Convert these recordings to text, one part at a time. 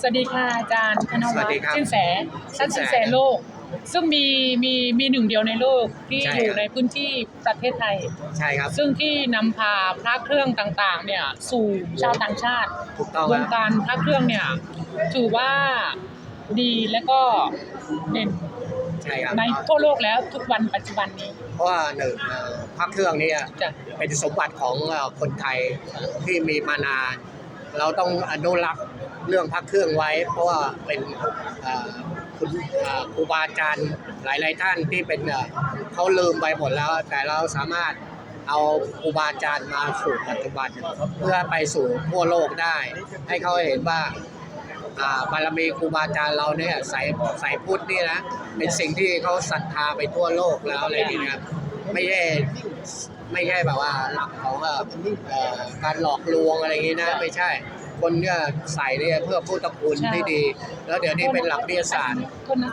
สวัสดีค่ะอาจารย์ธนสวัวัสฒดีน์ครับสินแสท่านสิสินนแสแสโลก ซึ่งมีมีมีหนึ่งเดียวในโลกที่ใช่อยู่ครับในพื้นที่ประเทศไทย ใช่ครับ ซึ่งที่นำพาพระเครื่องต่างๆ เนี่ยสู่ชาวต่างชาติถูกต้องวคงรับการพระเครื่องเนี่ยถือว่าดีและก็เด่นใช่ครับ ในทั่วโลกแล้วทุกวันปัจจุบันนี้เพราะว่าหนึ่งเอ่อพระเครื่องเนี่ยจะเป็นสมบัติของเอ่อคนไทยที่มีมานาน เราต้องอนุรักษ์เรื่องพระเครื่องไว้ เพราะว่าเป็นคุณครูบาอาจารย์หลาย ๆ ท่านที่เป็นเขาลืมไปหมดแล้ว แต่เราสามารถเอาครูบาอาจารย์มาสู่ปัจจุบัน เพื่อไปสู่ทั่วโลกได้ ให้เขาเห็นว่าบารมีครูบาอาจารย์เราเนี่ยสายสายพุทธนี่นะเป็นสิ่งที่เขาศรัทธาไปทั่วโลกแล้วอะไรอย่างเงี้ยไม่ใช่ ไม่ใช่แบบว่าหลักของเอ่อเอ่อการหลอกลวงอะไรอย่างงี้นะไม่ใช่ คนเนี่ยใส่เนี่ยเพื่อพุทธคุณที่ดี แล้วเดี๋ยวนี้เป็นหลักวิทยาศาสตร์โทษนะ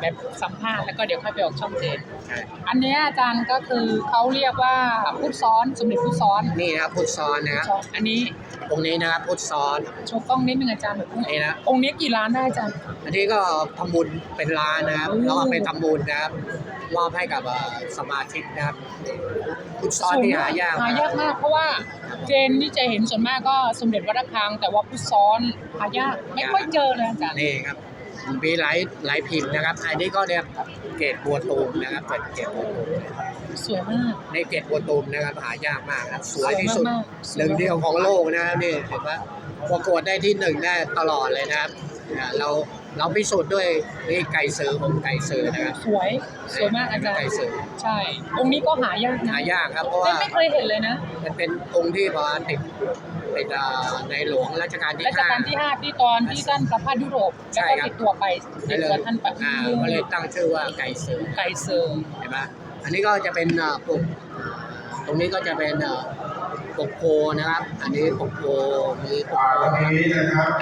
แบบสัมภาษณ์แล้วก็เดี๋ยวค่อยไปออกช่องเจนใช่อันเนี้ยอาจารย์ก็คือเขาเรียกว่าพุทธซ้อนสมเด็จพุทธซ้อนนี่นะครับพุทธซ้อนนะครับซ้อนอันนี้องค์นี้นะครับพุทธซ้อนโชว์กล้องนิดนึงอาจารย์นี่นะองค์นี้กี่ล้านได้อาจารย์อันนี้ก็ทำบุญเป็นล้านนะครับโอ้แล้วก็ไปทำบุญนะครับ มอบให้กับเอ่อสมาชิกนะครับพุทธซ้อนที่หายากหายากมากเพราะว่าเจนนี่จะเห็นส่วนมากก็สมเด็จวัดระฆัง แต่ว่าพุทธซ้อนหายากไม่ค่อยเจอเลยอาจารย์นี่ครับมีหลายหลายพิมพ์นะครับ อันนี้ก็เนี่ยเกรดบัวตูมนะครับเป็นเกรดบัวตูมสวยมากในเกรดบัวตูมนะครับหายากมากนะครับสวยที่สุดสวยมากๆหนึ่งเดียวของโลกนะครับนี่เห็นไหมประกวดได้ที่หนึ่งได้ตลอดเลยนะครับอ่า เราเราพิสูจน์ด้วยนี่ไก่เสือผมไก่เสือนะครับสวยสวยมากอาจารย์ไก่เสือใช่ องค์นี้ก็หายากนะหายากครับเพราะเจว่านไม่เคยเห็นเลยนะ มันเป็นองค์ที่พอติดติดอ่าในหลวงรัชกาลที่รัชห้ากาลที่ห้าที่ตอนที่ท่านประพาสยุโรปใช่แล้วก็ครับติดตัวไปติได้ดเลตัวยท่านไปอ่าก็เลยตั้งชื่อว่าไก่เสือไก่เซิงเห็นไหมอันนี้ก็จะเป็นเอ่อปกตรงนี้ก็จะเป็นเอ่อปกโพนะครับ อันนี้ปกโพมีปกอ่าโพวันนี้นะครับ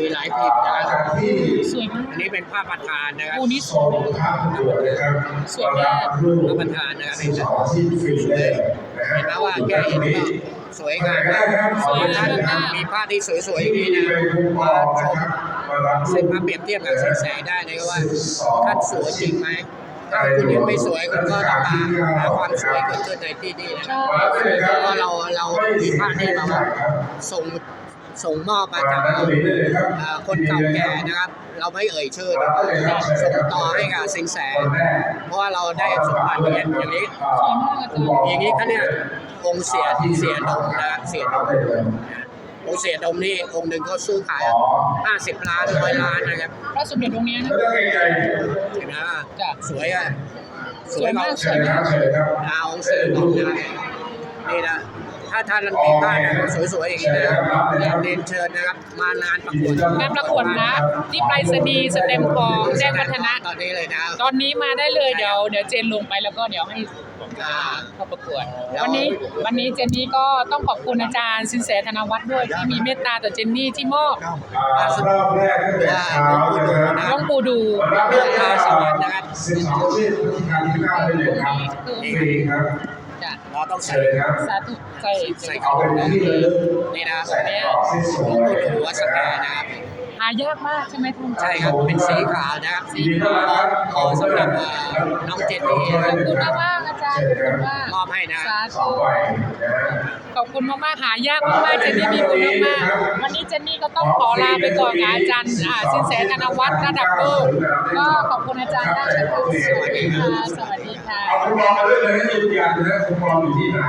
มีหลายพิมพ์นะครับจากที่สวยมากอันนี้เป็นผ้าประธานนะครับอูนี้สส่วยงภาพประกวดนะครับสวยมากรูปผ้าประธานนะครับที่สองที่ฟรีเลยนะฮะเห็นไหมว่าแกเห็นว่าสวยงามมากสวยงามมากมีผ้าที่สวยๆอย่างนี้นะเป็นคูปองนะครับมารับเส้นมาเปรียบเทียบกับสินแสได้เลยว่าท่านสวยจริงไหมถ้าคุณยังไม่สวยคุณก็ต้องมาหาความสวยเกิดขึ้นในที่นี่นะใช่เพราะว่าเราเรามีผ้าที่เราส่ง ส่งมอบมาจากเอ่อคนเก่าแก่นะครับ เราไม่เอ่ยชื่อนะครับส่งต่อให้กับสิงแส เพราะว่าเราได้สมบัติอย่างอย่างนี้สวยมากอาจารย์อย่างนี้เขาเนี่ยองค์เสียเสียดมนะครับเสียดมองค์เสียดมนี่องค์หนึ่งเขาซื้อขาย 50 ล้านร้อยล้านนะครับพระสมเด็จองค์นี้นะแล้วก็ไกลเห็นไหมว่าจ้ะสวยอะสวยมากๆเชิญครับเชิญครับดาวองค์เสียดมนะครับนี่นะ ถ้าท่านมีผ้านะสวยๆอย่างนี้นะเรียนเชิญนะครับ มางานประกวดงานประกวดนะที่ไปรษณีย์สเต็มทองแจ้งวัฒนะตอนนี้เลยนะตอนนี้มาได้เลยเดี๋ยวเดี๋ยวเจนลงไปแล้วก็เดี๋ยวให้อ่าเข้าประกวดแล้ววันนี้วันนี้เจนนี่ก็ต้องขอบคุณอาจารย์สินแสธนวัฒน์ด้วยที่มีเมตตาต่อเจนนี่ที่มอบอ่ารอบแรกตั้งแต่เช้านะครับหลวงปู่ดูรับเรื่องราวสวัสดิ์นะครับสิบสองที่พุทธกาลที่เก้าได้เลยครับฟรีครับจ้ะ เราต้องใส่เชิญครับสาธุใส่ใส่เอาเป็นที่ระลึกนี่นะครับใส่กรอบที่สหลววงยปู่ดูวัดสแกนะครับหายากมากใช่ไหมท่านใช่ครับเป็นสีขาวนะครับยินดีต้อนรับครับขอสำหรับเอ่อน้องเจนนี่ขนะอบคคุณรับมากมากๆอาจารย์ขอบคุณมากมอบให้นะสาสอธุ คุณมากๆหายากมากๆเจนนี่มีคุณมากๆวันนี้เจนนี่ก็ต้องขอลาไปก่อนอาจารย์สินแสธนวัฒน์ระดับโลกก็ขอบคุณอาจารย์ด้ากค่ะสวัสดีค่ะสวัสดีค่ะเอาคุณมองมาด้วยเลยนะยืนยันนะคุณมองอยู่ที่ไหน